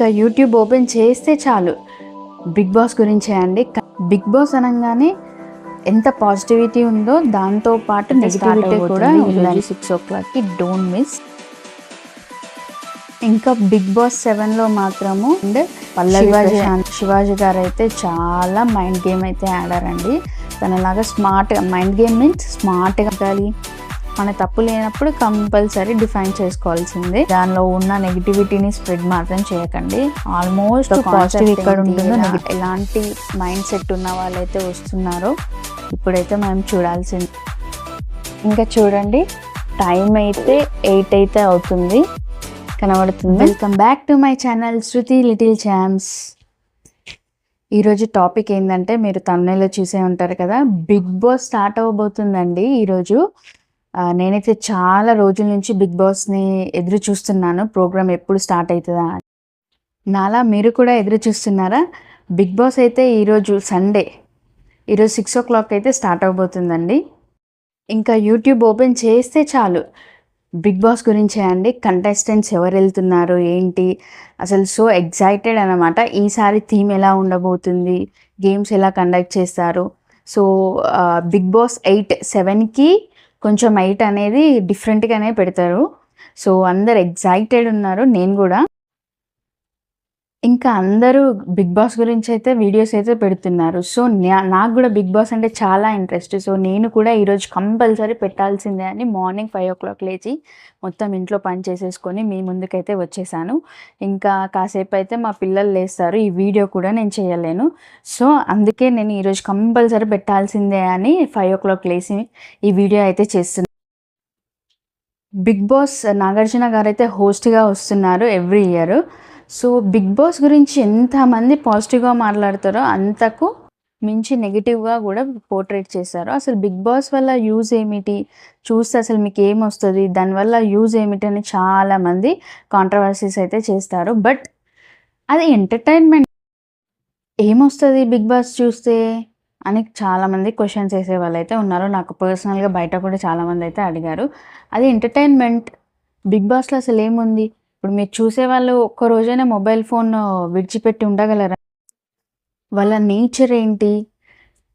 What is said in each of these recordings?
ఇంకా YouTube open చేస్తే చాలు. బిగ్ బాస్ గురించే అండి. బిగ్ బాస్ అనగానే ఎంత పాజిటివిటీ ఉందో దాంతో పాటు నెగిటివిటీ కూడా ఉందండి సిక్స్ ఓ క్లాక్కి డోంట్ మిస్ ఇంకా బిగ్ బాస్ సెవెన్లో మాత్రము అండ్ శివాజీ శివాజీ గారు అయితే చాలా మైండ్ గేమ్ అయితే ఆడారండి. తనలాగా స్మార్ట్గా మైండ్ గేమ్ మీన్స్ స్మార్ట్గా ఆడాలి. మన తప్పు లేనప్పుడు కంపల్సరీ డిఫైన్ చేసుకోవాల్సిందే. దానిలో ఉన్న నెగిటివిటీని స్ప్రెడ్ మాత్రం చేయకండి. ఆల్మోస్ట్ పాజిటివ్ ఇక్కడ ఉంటుందో. ఎలాంటి మైండ్ సెట్ ఉన్న వాళ్ళైతే వస్తున్నారో ఇప్పుడైతే మనం చూడాల్సింది. ఇంకా చూడండి టైం అయితే ఎయిట్ అయితే అవుతుంది. కనబడుతుంది? Welcome back to my channel Shruti little champs ఈరోజు టాపిక్ ఏంటంటే మీరు తమిళలో చూసే ఉంటారు కదా బిగ్ బాస్ స్టార్ట్ అవ్వబోతుందండి ఈరోజు. నేనైతే చాలా రోజుల నుంచి బిగ్ బాస్ని ఎదురు చూస్తున్నాను. ప్రోగ్రామ్ ఎప్పుడు స్టార్ట్ అవుతుందా అని. నాలా మీరు కూడా ఎదురు చూస్తున్నారా? బిగ్ బాస్ అయితే ఈరోజు సండే. ఈరోజు సిక్స్ ఓ క్లాక్ అయితే స్టార్ట్ అవబోతుందండి. ఇంకా యూట్యూబ్ ఓపెన్ చేస్తే చాలు. బిగ్ బాస్ గురించే అండి. కంటెస్టెంట్స్ ఎవరు వెళ్తున్నారు ఏంటి? అసలు సో ఎగ్జైటెడ్ అనమాట ఈసారి థీమ్ ఎలా ఉండబోతుంది? గేమ్స్ ఎలా కండక్ట్ చేస్తారు? సో బిగ్ బాస్ ఎయిట్ సెవెన్కి కొంచెం ఎయిట్ అనేది డిఫరెంట్గానే పెడతారు. సో అందరు ఎగ్జైటెడ్ ఉన్నారు నేను కూడా. ఇంకా అందరూ బిగ్ బాస్ గురించి అయితే వీడియోస్ అయితే పెడుతున్నారు. సో నా- నాకు కూడా బిగ్ బాస్ అంటే చాలా ఇంట్రెస్ట్. సో నేను కూడా ఈరోజు కంపల్సరీ పెట్టాల్సిందే అని మార్నింగ్ ఫైవ్ ఓ క్లాక్ లేచి మొత్తం ఇంట్లో పని చేసేసుకొని మీ ముందుకైతే వచ్చేసాను. ఇంకా కాసేపు అయితే మా పిల్లలు లేస్తారు. ఈ వీడియో కూడా నేను చేయలేను. సో అందుకే నేను ఈరోజు కంపల్సరీ పెట్టాల్సిందే అని ఫైవ్ ఓ క్లాక్ లేచి ఈ వీడియో అయితే చేస్తున్నాను బిగ్ బాస్ నాగార్జున గారు అయితే హోస్ట్గా వస్తున్నారు every year. So big boss గురించి ఎంతమంది పాజిటివ్గా మాట్లాడతారో అంతకు మించి నెగిటివ్గా కూడా పోర్ట్రేట్ చేశారు. అసలు బిగ్ బాస్ వల్ల యూజ్ ఏమిటి? చూస్తే అసలు మీకు ఏమొస్తుంది? దానివల్ల యూజ్ ఏమిటి అని చాలామంది కాంట్రవర్సీస్ అయితే చేస్తారు. బట్ అది ఎంటర్టైన్మెంట్. ఏమొస్తుంది బిగ్ బాస్ చూస్తే? అని చాలామంది క్వశ్చన్స్ వేసే వాళ్ళు అయితే ఉన్నారు. నాకు పర్సనల్గా బయట కూడా చాలామంది అయితే అడిగారు. అది ఎంటర్టైన్మెంట్. బిగ్ బాస్లో అసలు ఏముంది? ఇప్పుడు మీరు చూసే వాళ్ళు ఒక్క రోజైనా మొబైల్ ఫోన్ విడిచిపెట్టి ఉండగలరా? వాళ్ళ నేచర్ ఏంటి?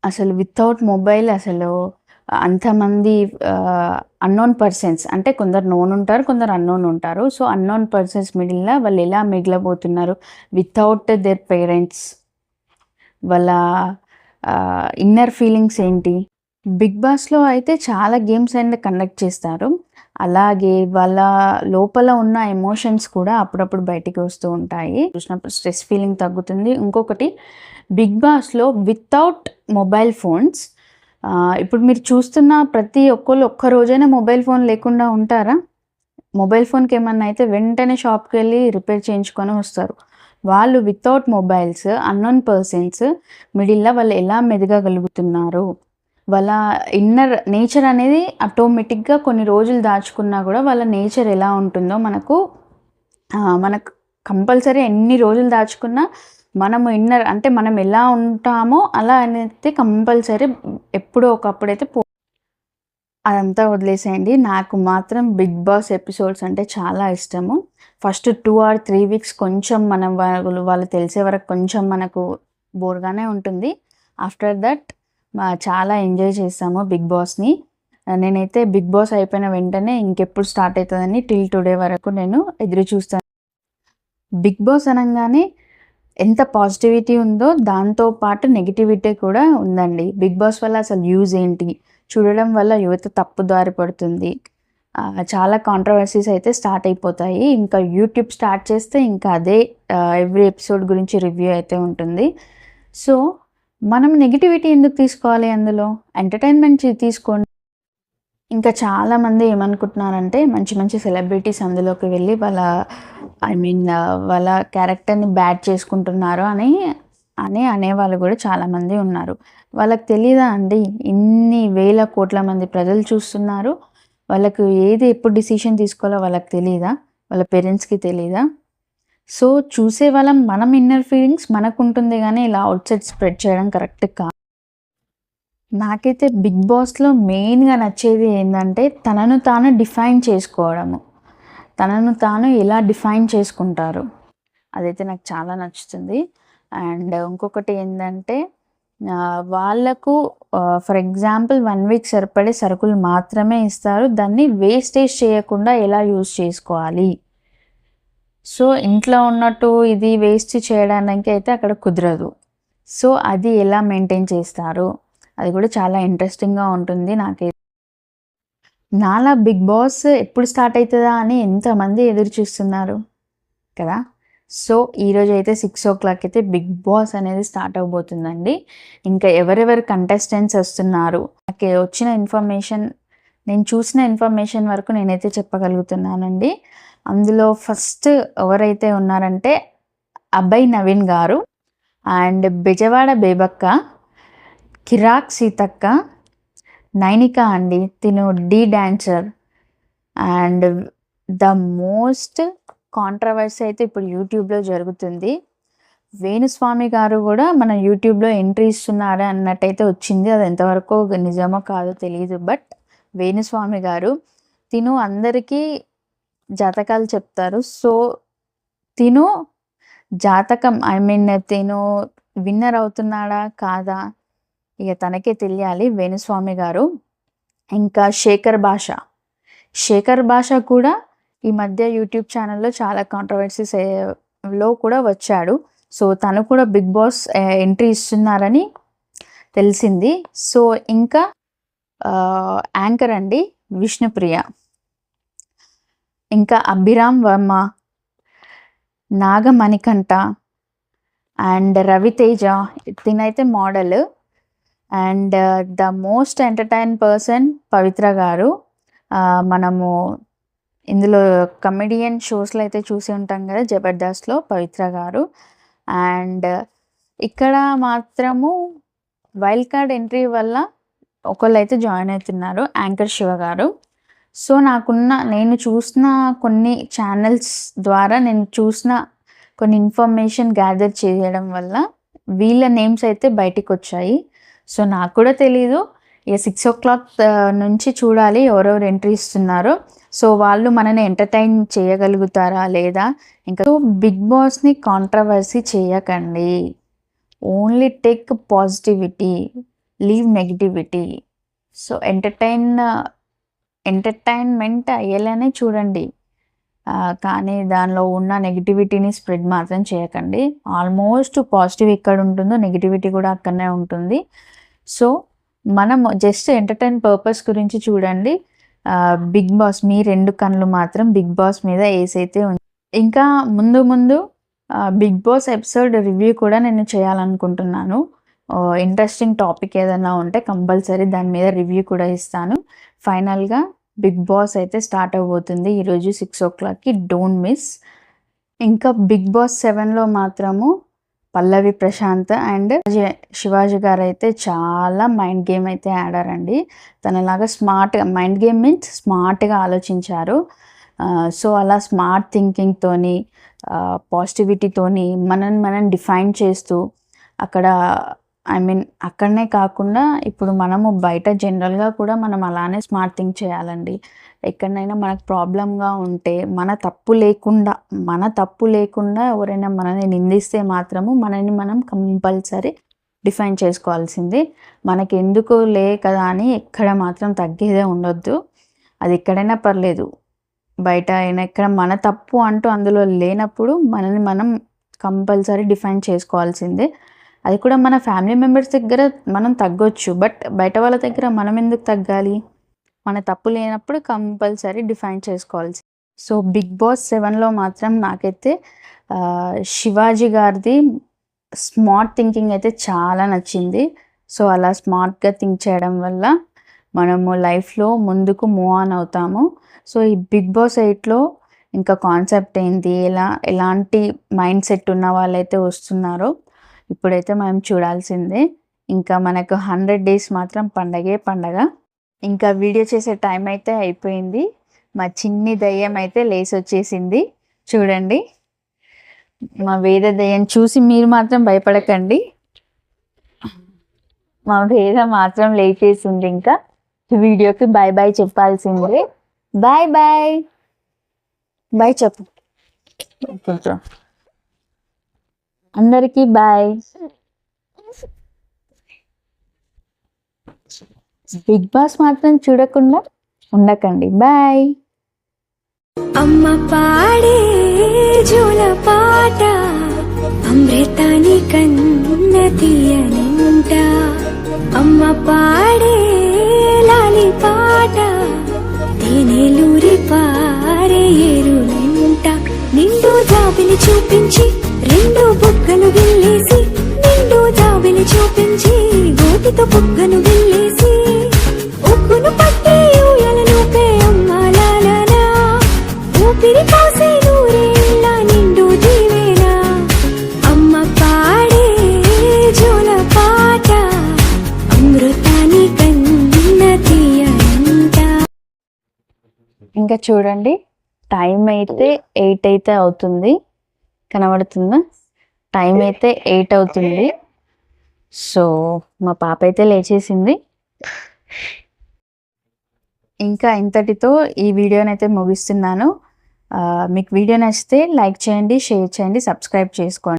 అసలు వితౌట్ మొబైల్ అసలు అంతమంది అన్నోన్ పర్సన్స్ అంటే కొందరు నోన్ ఉంటారు కొందరు అన్నోన్ ఉంటారు. సో అన్నోన్ పర్సన్స్ మిడిల్లో వాళ్ళు ఎలా మిగిలబోతున్నారు? వితౌట్ దేర్ పేరెంట్స్ వాళ్ళ ఇన్నర్ ఫీలింగ్స్ ఏంటి? బిగ్ బాస్లో అయితే చాలా గేమ్స్ అండ్ కండక్ట్ చేస్తారు. అలాగే వాళ్ళ లోపల ఉన్న ఎమోషన్స్ కూడా అప్పుడప్పుడు బయటికి వస్తూ ఉంటాయి. చూసినప్పుడు స్ట్రెస్ ఫీలింగ్ తగ్గుతుంది. ఇంకొకటి బిగ్ బాస్లో వితౌట్ మొబైల్ ఫోన్స్ ఇప్పుడు మీరు చూస్తున్న ప్రతి ఒక్కళ్ళు ఒక్క రోజైనా మొబైల్ ఫోన్ లేకుండా ఉంటారా? మొబైల్ ఫోన్కి ఏమన్నా అయితే వెంటనే షాప్కి వెళ్ళి రిపేర్ చేయించుకొని వస్తారు. వాళ్ళు వితౌట్ మొబైల్స్ అన్నోన్ పర్సన్స్ మిడిల్లో వాళ్ళు ఎలా మెదగగలుగుతున్నారు? వాళ్ళ ఇన్నర్ నేచర్ అనేది ఆటోమేటిక్గా కొన్ని రోజులు దాచుకున్నా కూడా వాళ్ళ నేచర్ ఎలా ఉంటుందో మనకు మనకు కంపల్సరీ ఎన్ని రోజులు దాచుకున్నా మనము ఇన్నర్ అంటే మనం ఎలా ఉంటామో అలా అనేది కంపల్సరీ ఎప్పుడో ఒకప్పుడైతే పో అదంతా వదిలేసేయండి. నాకు మాత్రం బిగ్ బాస్ ఎపిసోడ్స్ అంటే చాలా ఇష్టము. First two or three weeks కొంచెం మనం వాళ్ళు వాళ్ళు తెలిసే వరకు కొంచెం మనకు బోర్గానే ఉంటుంది. ఆఫ్టర్ దట్ చాలా ఎంజాయ్ చేసాము బిగ్ బాస్ని. నేనైతే బిగ్ బాస్ అయిపోయిన వెంటనే ఇంకెప్పుడు స్టార్ట్ అవుతుందని టిల్ టుడే వరకు నేను ఎదురు చూస్తాను. బిగ్ బాస్ అనగానే ఎంత పాజిటివిటీ ఉందో దాంతో పాటు నెగిటివిటీ కూడా ఉందండి. బిగ్ బాస్ వల్ల అసలు యూజ్ ఏంటి? చూడడం వల్ల యువత తప్పు దారి పడుతుంది. చాలా కాంట్రవర్సీస్ అయితే స్టార్ట్ అయిపోతాయి. ఇంకా యూట్యూబ్ స్టార్ట్ చేస్తే ఇంకా అదే ఎవ్రీ ఎపిసోడ్ గురించి రివ్యూ అయితే ఉంటుంది. సో మనం నెగిటివిటీ ఎందుకు తీసుకోవాలి అందులో? ఎంటర్టైన్మెంట్ తీసుకోండి. ఇంకా చాలామంది ఏమనుకుంటున్నారంటే మంచి మంచి సెలబ్రిటీస్ అందులోకి వెళ్ళి వాళ్ళ ఐ మీన్ వాళ్ళ క్యారెక్టర్ని బ్యాడ్ చేసుకుంటున్నారు అని అని అనేవాళ్ళు కూడా చాలామంది ఉన్నారు. వాళ్ళకి తెలియదా అండి? ఇన్ని వేల కోట్ల మంది ప్రజలు చూస్తున్నారు. వాళ్ళకు ఏది ఎప్పుడు డిసిషన్ తీసుకోవాలో వాళ్ళకి తెలియదా వాళ్ళ పేరెంట్స్కి తెలియదా సో చూసే వాళ్ళం మనం ఇన్నర్ ఫీలింగ్స్ మనకు ఉంటుంది కానీ ఇలా అవుట్ సైడ్ స్ప్రెడ్ చేయడం కరెక్ట్ కాదు నాకైతే బిగ్ బాస్లో మెయిన్గా నచ్చేది ఏంటంటే తనను తాను డిఫైన్ చేసుకోవడము. తనను తాను ఎలా డిఫైన్ చేసుకుంటారు. అదైతే నాకు చాలా నచ్చుతుంది. అండ్ ఇంకొకటి ఏంటంటే వాళ్ళకు ఫర్ ఎగ్జాంపుల్ వన్ వీక్ సరిపడే సరుకులు మాత్రమే ఇస్తారు. దాన్ని వేస్టేజ్ చేయకుండా ఎలా యూజ్ చేసుకోవాలి? సో ఇంట్లో ఉన్నట్టు ఇది వేస్ట్ చేయడానికి అయితే అక్కడ కుదరదు. సో అది ఎలా మెయింటైన్ చేస్తారు? అది కూడా చాలా ఇంట్రెస్టింగ్గా ఉంటుంది నాకైతే నాలా బిగ్ బాస్ ఎప్పుడు స్టార్ట్ అవుతుందా అని ఎంతమంది ఎదురు చూస్తున్నారు? కదా? సో ఈరోజు అయితే సిక్స్ ఓ క్లాక్ అయితే బిగ్ బాస్ అనేది స్టార్ట్ అవబోతుందండి. ఇంకా ఎవరెవరు కంటెస్టెంట్స్ వస్తున్నారు? నాకు వచ్చిన ఇన్ఫర్మేషన్ నేను చూసిన ఇన్ఫర్మేషన్ వరకు నేనైతే చెప్పగలుగుతున్నానండి. అందులో ఫస్ట్ ఎవరైతే ఉన్నారంటే అభయ్ నవీన్ గారు అండ్ బెజవాడ బేబక్క కిరాక్ సీతక్క నైనిక అండి తిను the dancer. And the most controversy అయితే ఇప్పుడు యూట్యూబ్లో జరుగుతుంది. వేణుస్వామి గారు కూడా మన యూట్యూబ్లో ఎంట్రీ ఇస్తున్నారు అన్నట్టయితే వచ్చింది. అది ఎంతవరకు నిజమో కాదో తెలియదు బట్ వేణుస్వామి గారు తిను అందరికీ జాతకాలు చెప్తారు. సో తిను. జాతకం ఐ మీన్ తిను. విన్నర్ అవుతున్నాడా? కాదా? ఇక తనకే తెలియాలి వేణుస్వామి గారు. ఇంకా శేఖర్ భాష. శేఖర్ భాష కూడా ఈ మధ్య యూట్యూబ్ ఛానల్లో చాలా కాంట్రవర్సీస్లో కూడా వచ్చాడు. సో తను కూడా బిగ్ బాస్ ఎంట్రీ ఇస్తున్నారని తెలిసింది. సో ఇంకా యాంకర్ అండి విష్ణుప్రియ. ఇంకా Abhiram Varma Nagamanikanta and Raviteja తినైతే model. And the most entertain person Pavitra గారు. మనము ఇందులో కమెడియన్ షోస్లో అయితే చూసి ఉంటాం కదా జబర్దస్త్లో పవిత్ర గారు. అండ్ ఇక్కడ మాత్రము వైల్డ్ కార్డ్ ఎంట్రీ వల్ల ఒకళ్ళు అయితే జాయిన్ అవుతున్నారు యాంకర్ శివ గారు. సో నాకున్న నేను చూసిన కొన్ని ఛానల్స్ ద్వారా నేను చూసిన కొన్ని ఇన్ఫర్మేషన్ గ్యాదర్ చేయడం వల్ల వీళ్ళ నేమ్స్ అయితే బయటికి వచ్చాయి సో నాకు కూడా తెలీదు. ఇక సిక్స్ ఓ క్లాక్ నుంచి చూడాలి ఎవరెవరు ఎంట్రీ ఇస్తున్నారో. సో వాళ్ళు మనని ఎంటర్టైన్ చేయగలుగుతారా లేదా? ఇంకా సో బిగ్ బాస్ని కాంట్రవర్సీ చేయకండి. Only take positivity leave negativity so entertain entertainment అయ్యేలానే చూడండి. కానీ దానిలో ఉన్న నెగిటివిటీని స్ప్రెడ్ మాత్రం చేయకండి. ఆల్మోస్ట్ పాజిటివ్ ఎక్కడ ఉంటుందో నెగిటివిటీ కూడా అక్కడనే ఉంటుంది. సో మనం జస్ట్ ఎంటర్టైన్ పర్పస్ గురించి చూడండి. బిగ్ బాస్ మీ రెండు కళ్ళు మాత్రం బిగ్ బాస్ మీద వేసైతే ఉంది ఇంకా ముందు ముందు బిగ్ బాస్ ఎపిసోడ్ రివ్యూ కూడా నేను చేయాలనుకుంటున్నాను. ఇంట్రెస్టింగ్ టాపిక్ ఏదైనా ఉంటే కంపల్సరీ దాని మీద రివ్యూ కూడా ఇస్తాను. ఫైనల్గా బిగ్ బాస్ అయితే స్టార్ట్ అవబోతుంది ఈరోజు సిక్స్ ఓ క్లాక్కి డోంట్ మిస్ ఇంకా బిగ్ బాస్ సెవెన్లో మాత్రము పల్లవి ప్రశాంత్ అండ్ శివాజీ గారు అయితే చాలా మైండ్ గేమ్ అయితే ఆడారండి తనలాగా స్మార్ట్గా మైండ్ గేమ్ మీన్స్ స్మార్ట్గా ఆలోచించారు. సో అలా స్మార్ట్ థింకింగ్తోని పాజిటివిటీతోని మనని మనం డిఫైన్ చేస్తూ అక్కడ ఐ మీన్ అక్కడనే కాకుండా ఇప్పుడు మనము బయట జనరల్గా కూడా మనం అలానే స్మార్ట్ థింక్ చేయాలండి. ఎక్కడైనా మనకు ప్రాబ్లంగా ఉంటే మన తప్పు లేకుండా మన తప్పు లేకుండా ఎవరైనా మనల్ని నిందిస్తే మాత్రము మనని మనం కంపల్సరీ డిఫైన్ చేసుకోవాల్సింది. మనకి ఎందుకు లే కదా అని ఎక్కడ మాత్రం తగ్గేదే ఉండొద్దు. అది ఎక్కడైనా పర్లేదు. బయట అయినా ఎక్కడ మన తప్పు అంటూ అందులో లేనప్పుడు మనల్ని మనం కంపల్సరీ డిఫైన్ చేసుకోవాల్సిందే. అది కూడా మన ఫ్యామిలీ మెంబర్స్ దగ్గర మనం తగ్గొచ్చు. బట్ బయట వాళ్ళ దగ్గర మనం ఎందుకు తగ్గాలి? మన తప్పు లేనప్పుడు కంపల్సరీ డిఫైన్ చేసుకోవాల్సి. సో బిగ్ బాస్ సెవెన్లో మాత్రం నాకైతే శివాజీ గారిది స్మార్ట్ థింకింగ్ అయితే చాలా నచ్చింది. సో అలా స్మార్ట్గా థింక్ చేయడం వల్ల మనము లైఫ్లో ముందుకు మూవ్ ఆన్ అవుతాము. సో ఈ బిగ్ బాస్ ఎయిట్లో ఇంకా కాన్సెప్ట్ ఏంటి ఎలా ఎలాంటి మైండ్ సెట్ ఉన్న వాళ్ళైతే వస్తున్నారో ఇప్పుడైతే మనం చూడాల్సిందే ఇంకా మనకు హండ్రెడ్ డేస్ మాత్రం పండగే పండగ. ఇంకా వీడియో చేసే టైం అయితే అయిపోయింది. మా చిన్ని దయ్యం అయితే లేసి వచ్చేసింది చూడండి. మా వేద దయ్యం చూసి మీరు మాత్రం భయపడకండి. మా వేద మాత్రం లేచేసింది ఇంకా. వీడియోకి బాయ్ బాయ్ చెప్పాల్సిందే. బాయ్ బాయ్ బాయ్ చెప్పు. కొంచెం అందరికీ బాయ్. బిగ్ బాస్ మాత్రం చూడకుండా ఉండకండి. బాయ్. అమ్మ పాడే జోల పాట అమృతాని కన్న తీయనింట. అమ్మ పాడే లాలి పాట తేనెలూరి పారే ఏరునింట. నిండు జాబిని చూపించి రెండు గోటితో బుగ్గను గిల్లేసి ఉక్కును పట్టి ఊయలను పే అమ్మాలాలనా ఊపిరి పోసే నూరేళ్ళ నిండు దీవేనా అమ్మ పాడే జోల పాట అమృతాని కన్న తీయంట ఇంకా చూడండి టైం అయితే ఎయిట్ అయితే అవుతుంది. కనబడుతుందా? టైం అయితే ఎయిట్ అవుతుంది. సో మా పాప అయితే లేచేసింది. ఇంకా ఇంతటితో ఈ వీడియోని అయితే ముగిస్తున్నాను మీకు వీడియో నచ్చితే లైక్ చేయండి షేర్ చేయండి సబ్స్క్రైబ్ చేసుకోండి.